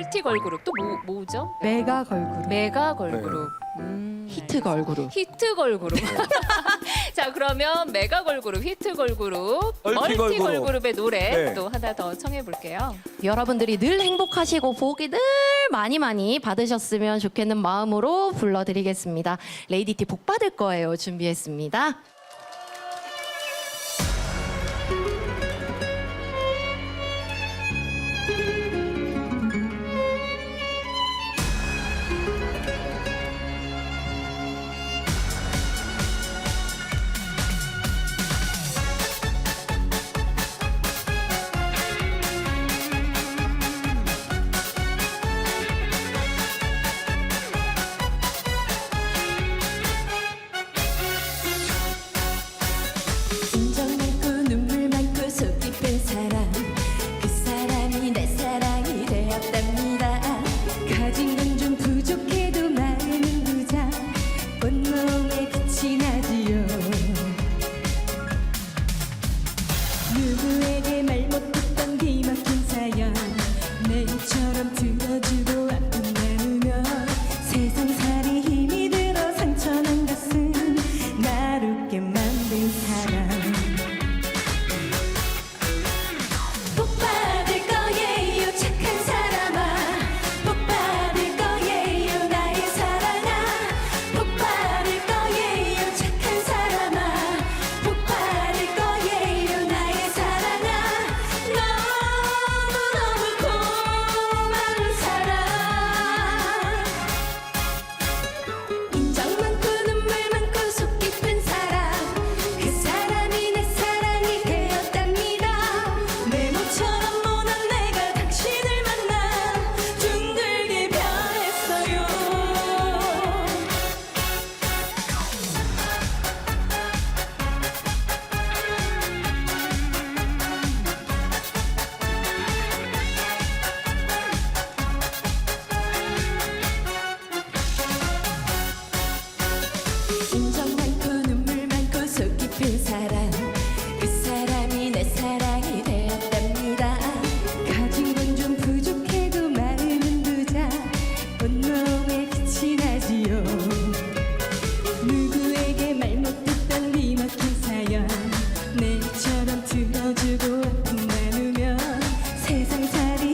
멀티 걸그룹 또 뭐, 뭐죠? 메가 걸그룹. 메가 걸그룹. 음, 히트 걸그룹. 히트 걸그룹. 자 그러면 메가 걸그룹, 히트 걸그룹, 멀티 멀티 걸그룹. 걸그룹의 노래 네. 또 하나 더 청해 볼게요. 여러분들이 늘 행복하시고 복이 늘 많이 많이 받으셨으면 좋겠는 마음으로 불러드리겠습니다. 레이디티 복 받을 거예요. 준비했습니다. സംസാരി